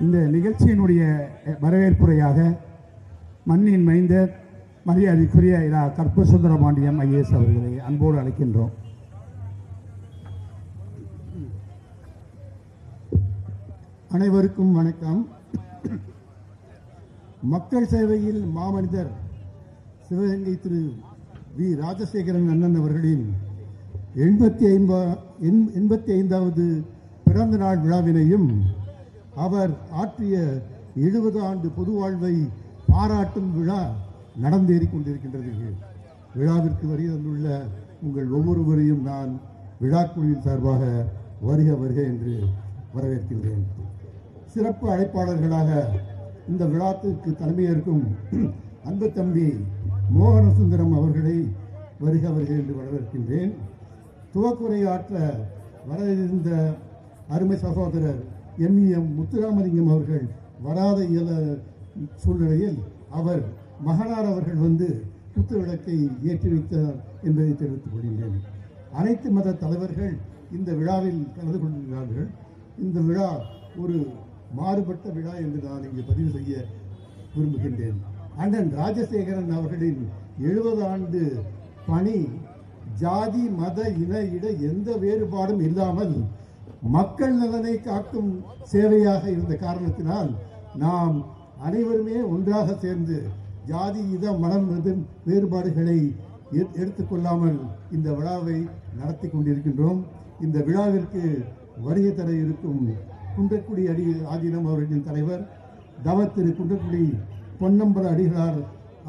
இந்த நிகழ்ச்சியினுடைய வரவேற்புரையாக மண்ணின் மைந்த மரியாதைக்குரிய இரா கற்ப சுந்தரபாண்டியம் ஐஏஎஸ் அவர்களை அன்போடு அழைக்கின்றோம். அனைவருக்கும் வணக்கம். மக்கள் சேவையில் மாமனிதர் சிவகங்கை திரு வி ராஜசேகரன் அண்ணன் அவர்களின் எண்பத்தி ஐம்பா எண்- எண்பத்தி ஐந்தாவது பிறந்த நாள் விழாவினையும் அவர் ஆற்றிய எழுபது ஆண்டு பொது வாழ்வை பாராட்டும் விழா நடந்தேறி கொண்டிருக்கின்றது. விழாவிற்கு வருகை தந்துள்ள உங்கள் ஒவ்வொருவரையும் நான் விழாக்குழுவின் சார்பாக வருக வருக என்று வரவேற்கின்றேன். சிறப்பு அழைப்பாளர்களாக இந்த விழாத்திற்கு தலைமையேற்கும் அன்பு தம்பி மோகன சுந்தரம் அவர்களை வருக வருக என்று வரவேற்கின்றேன். துவக்குரையாற்ற வர இருந்த அருமை சகோதரர் எம். முத்துராமலிங்கம் அவர்கள் வராத இயல சூழ்நிலையில் அவர் மகனார் அவர்கள் வந்து குத்து விளக்கை ஏற்றி வைத்தார் என்பதை தெரிவித்துக் கொள்கின்றேன். அனைத்து மத தலைவர்கள் இந்த விழாவில் கலந்து கொண்டிருக்கிறார்கள் இந்த விழா ஒரு மாறுபட்ட விழா என்று நான் இங்கு பதிவு செய்ய விரும்புகின்றேன். அண்ணன் ராஜசேகரன் அவர்களின் எழுபது ஆண்டு பணி ஜாதி மத இன இட எந்த வேறுபாடும் இல்லாமல் மக்கள் நலனை காக்கும் சேவையாக இருந்த காரணத்தினால் நாம் அனைவருமே ஒன்றாக சேர்ந்து ஜாதி இத மனம் எதும் வேறுபாடுகளை எடுத்துக்கொள்ளாமல் இந்த விழாவை நடத்தி கொண்டிருக்கின்றோம். இந்த விழாவிற்கு வருகை தர இருக்கும் குன்றக்குடி அடி ஆதீனம் அவர்களின் தலைவர் தவ திரு குன்றக்குடி பொன்னம்பல அடிகளார்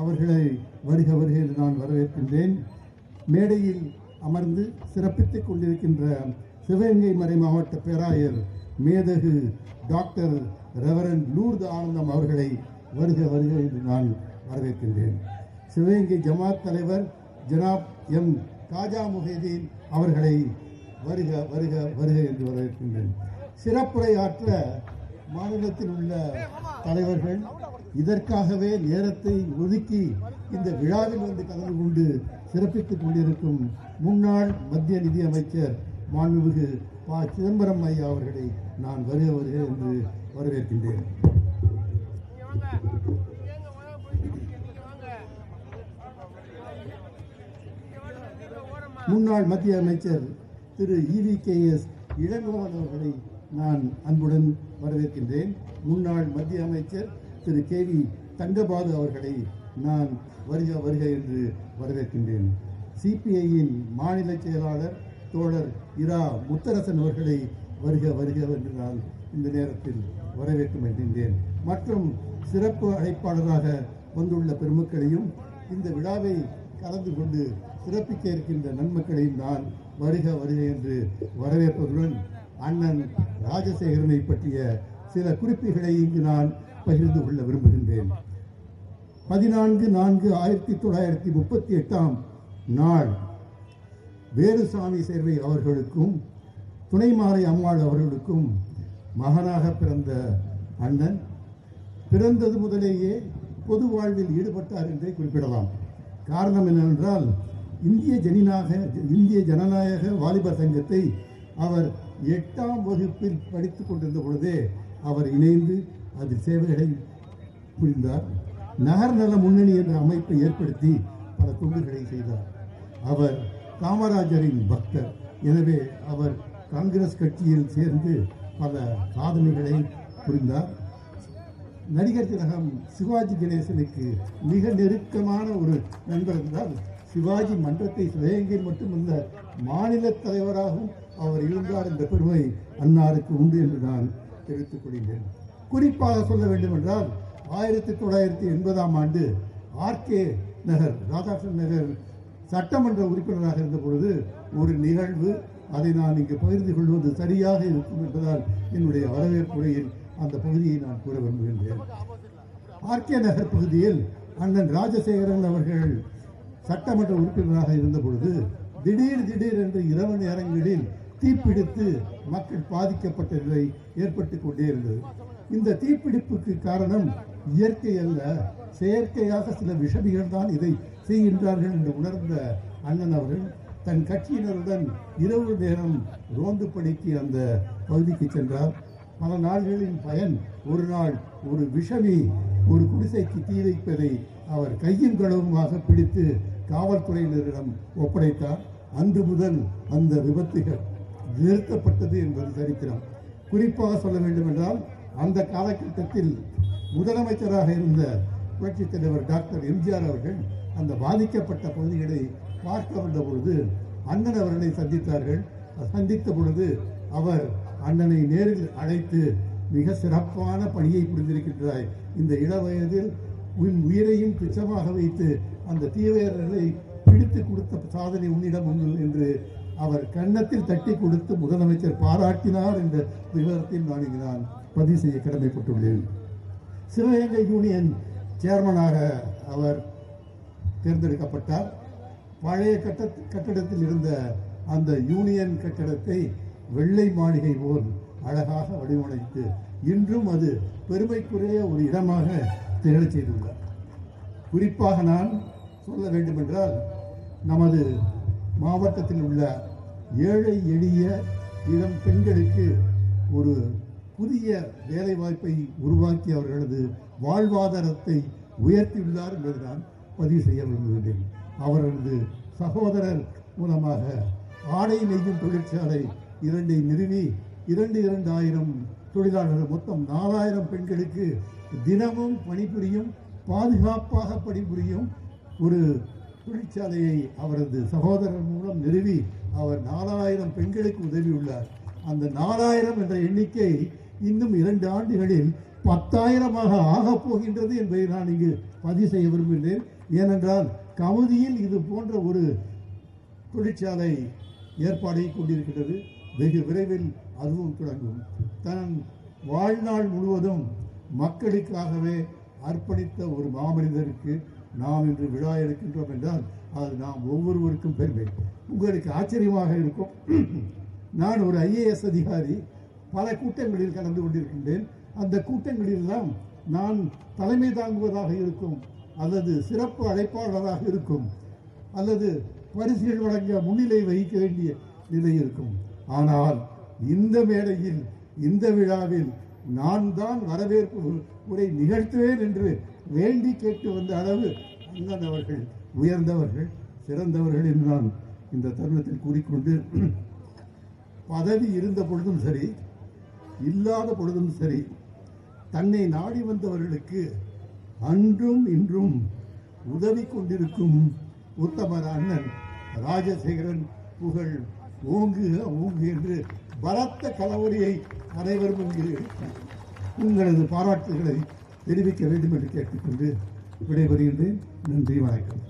அவர்களை வருக வருகையில் நான் வரவேற்கின்றேன். மேடையில் அமர்ந்து சிறப்பித்துக் கொண்டிருக்கின்ற சிவகங்கை மறை மாவட்ட பேராயர் மேதகு டாக்டர் ரெவரன் லூர்து ஆனந்தம் அவர்களை வருக வருக என்று நான் வரவேற்கின்றேன். சிவகங்கை ஜமாத் தலைவர் ஜனாப் எம். காஜா முஹிதீன் அவர்களை வருக வருக வருக என்று வரவேற்கின்றேன். சிறப்புரையாற்ற மாநிலத்தில் உள்ள தலைவர்கள் இதற்காகவே நேரத்தை ஒதுக்கி இந்த விழாவில் வந்து கலந்து கொண்டு சிறப்பித்துக் கொண்டிருக்கும் முன்னாள் மத்திய நிதி அமைச்சர் மாண்புமிகு ப. சிதம்பரம் ஐயா அவர்களை நான் வருக வருக என்று வரவேற்கின்றேன். முன்னாள் மத்திய அமைச்சர் Thiru E V K. S. Elangovan அவர்களை நான் அன்புடன் வரவேற்கின்றேன். முன்னாள் மத்திய அமைச்சர் திரு. கே. வி. தங்கபாலு அவர்களை நான் வருக வருக என்று வரவேற்கின்றேன். சிபிஐயின் மாநில செயலாளர் தோழர் இரா முத்தரசன் அவர்களை வருக வருக என்று நான் இந்த நேரத்தில் வரவேற்க மகிழ்ந்தேன் மற்றும் சிறப்பு அழைப்பாளராக வந்துள்ள பெருமக்களையும் இந்த விழாவை கலந்து கொண்டு சிறப்பிக்க இருக்கின்ற நன்மக்களையும் நான் வருக வருக என்று வரவேற்பதுடன் அண்ணன் ராஜசேகரனை பற்றிய சில குறிப்புகளை இங்கு நான் பகிர்ந்து கொள்ள விரும்புகின்றேன். பதினான்கு நான்கு ஆயிரத்தி தொள்ளாயிரத்தி முப்பத்தி எட்டாம் நாள் வேலுசாமி சேர்வை அவர்களுக்கும் துணைமாலை அம்மாள் அவர்களுக்கும் மகனாக பிறந்த அண்ணன். பிறந்தது முதலேயே பொது வாழ்வில் ஈடுபட்டார் என்றே குறிப்பிடலாம். காரணம் என்னவென்றால் இந்திய ஜனநாயக இந்திய ஜனநாயக வாலிபர் சங்கத்தை அவர் எட்டாம் வகுப்பில் படித்துக் கொண்டிருந்த பொழுதே அவர் இணைந்து அது சேவைகளை புரிந்தார். நகர்நல முன்னணி என்ற அமைப்பை ஏற்படுத்தி பல தொண்டுகளை செய்தார். அவர் காமராஜரின் பக்தர். எனவே அவர் காங்கிரஸ் கட்சியில் சேர்ந்து பல சாதனைகளை புரிந்தார். நடிகர் திலகம் சிவாஜி கணேசனுக்கு மிக நெருக்கமான ஒரு நண்பர் என்றால் சிவாஜி மன்றத்தை சிவகங்கை மட்டுமல்ல மாநில தலைவராகவும் அவர் இருந்தார் என்ற பெருமை அன்னாருக்கு உண்டு என்று நான் தெரிவித்துக் கொள்கிறேன் குறிப்பாக சொல்ல வேண்டுமென்றால் ஆயிரத்தி தொள்ளாயிரத்தி எண்பதாம் ஆண்டு ஆர்கே நகர் ராதாகிருஷ்ணன் நகர் சட்டமன்ற உறுப்பினராக இருந்த பொழுது ஒரு நிகழ்வு அதை நான் இங்கு பகிர்ந்து கொள்வது சரியாக இருக்கும் என்பதால் என்னுடைய வரவேற்புரையில் அந்த பகுதியை நான் கூற விரும்புகின்றேன். ஆர்கே நகர் பகுதியில் அண்ணன் ராஜசேகரன் அவர்கள் சட்டமன்ற உறுப்பினராக இருந்த பொழுது திடீர் திடீர் என்று இரவு நேரங்களில் தீப்பிடித்து மக்கள் பாதிக்கப்பட்ட நிலை ஏற்பட்டு கொண்டே இருந்தது. இந்த தீப்பிடிப்புக்கு காரணம் இயற்கை அல்ல செயற்கையாக சில விஷமிகள் தான் இதை செய்கின்றார்கள் என்று உணர்ந்த அண்ணன் அவர்கள் தன் கட்சியினருடன் இரவு நேரம் ரோந்து பணிக்கு அந்த பகுதிக்கு சென்றார். பல நாள்களின் பயன் ஒரு நாள் ஒரு விஷமி ஒரு குடிசைக்கு தீ வைப்பதை அவர் கையும் களவுமாக பிடித்து காவல்துறையினரிடம் ஒப்படைத்தார். அன்று முதல் அந்த விபத்துகள் நிறுத்தப்பட்டது என்பது சரித்திரம் குறிப்பாக சொல்ல வேண்டும் என்றால் அந்த காலகட்டத்தில் முதலமைச்சராக இருந்த புரட்சித் தலைவர் டாக்டர் எம்ஜிஆர் அவர்கள் அந்த பாதிக்கப்பட்ட பகுதிகளை பார்க்க வந்த பொழுது அண்ணன் அவர்களை சந்தித்தார்கள். சந்தித்த பொழுது அவர் அண்ணனை நேரில் அழைத்து மிக சிறப்பான பணியை புரிந்திருக்கின்றாய். இந்த இளவயதில் உன் உயிரையும் துச்சமாக வைத்து அந்த தீவிரர்களை பிடித்து கொடுத்த சாதனை உன்னிடம் உண்டு என்று அவர் கன்னத்தில் தட்டி கொடுத்து முதலமைச்சர் பாராட்டினார் என்ற விவரத்தில் நான் இங்கு நான் பதிவு செய்ய கடமைப்பட்டுள்ளேன். சிவகங்கை யூனியன் சேர்மனாக அவர் தேர்ந்தெடுக்கப்பட்டார். பழைய கட்ட கட்டடத்தில் இருந்த அந்த யூனியன் கட்டடத்தை வெள்ளை மாளிகை போல் அழகாக வடிவமைத்து இன்றும் அது பெருமைக்குரிய ஒரு இடமாக திகழச் செய்துள்ளார். குறிப்பாக நான் சொல்ல வேண்டுமென்றால் நமது மாவட்டத்தில் உள்ள ஏழை எளிய இளம் பெண்களுக்கு ஒரு புதிய வேலைவாய்ப்பை உருவாக்கி அவர்களது வாழ்வாதாரத்தை உயர்த்தியுள்ளார் என்று நான் பதிவு செய்ய விரும்புகின்றேன். அவரது சகோதரர் மூலமாக ஆடை நெய்யும் தொழிற்சாலை இரண்டை நிறுவி இரண்டு இரண்டாயிரம் தொழிலாளர்கள் மொத்தம் நாலாயிரம் பெண்களுக்கு தினமும் பணிபுரியும் பாதுகாப்பாக பணிபுரியும் ஒரு தொழிற்சாலையை அவரது சகோதரர் மூலம் நிறுவி அவர் நாலாயிரம் பெண்களுக்கு உதவியுள்ளார். அந்த நாலாயிரம் என்ற எண்ணிக்கை இன்னும் இரண்டு ஆண்டுகளில் பத்தாயிரமாக ஆகப் போகின்றது என்பதை நான் இங்கு பதிவு செய்ய விரும்புகிறேன் ஏனென்றால் கவுதியில் இது போன்ற ஒரு தொழிற்சாலை ஏற்பாடை கொண்டிருக்கிறது வெகு விரைவில் அதுவும் தொடங்கும். தன் வாழ்நாள் முழுவதும் மக்களுக்காகவே அர்ப்பணித்த ஒரு மாமனிதருக்கு நாம் இன்று விழா எடுக்கின்றோம் என்றால் அது நாம் ஒவ்வொருவருக்கும் பெருமை. உங்களுக்கு ஆச்சரியமாக இருக்கும். நான் ஒரு ஐஏஎஸ் அதிகாரி. பல கூட்டங்களில் கலந்து கொண்டிருக்கின்றேன். அந்த கூட்டங்களிலெல்லாம் நான் தலைமை தாங்குவதாக இருக்கும் அல்லது சிறப்பு அழைப்பாளராக இருக்கும் அல்லது பரிசுகள் வழங்க முன்னிலை வகிக்க வேண்டிய நிலை இருக்கும். ஆனால் இந்த மேடையில் இந்த விழாவில் நான் தான் வரவேற்பு உரை நிகழ்த்துவேன் என்று வேண்டி கேட்டு வந்த அளவு அண்ணன் அவர்கள் உயர்ந்தவர்கள் சிறந்தவர்கள் என்று நான் இந்த தருணத்தில் கூறிக்கொண்டு பதவி இருந்த பொழுதும் சரி இல்லாத பொழுதும் சரி தன்னை நாடி வந்தவர்களுக்கு அன்றும் இன்றும் உதவி கொண்டிருக்கும் உத்தமர் அண்ணன் ராஜசேகரன் புகழ் ஓங்கு ஓங்கு என்று பலத்த கலவரியை அனைவரும் இங்கு உங்களது பாராட்டுகளை தெரிவிக்க வேண்டும் என்று கேட்டுக்கொண்டு விடைபெறுகின்றேன். நன்றி வணக்கம்.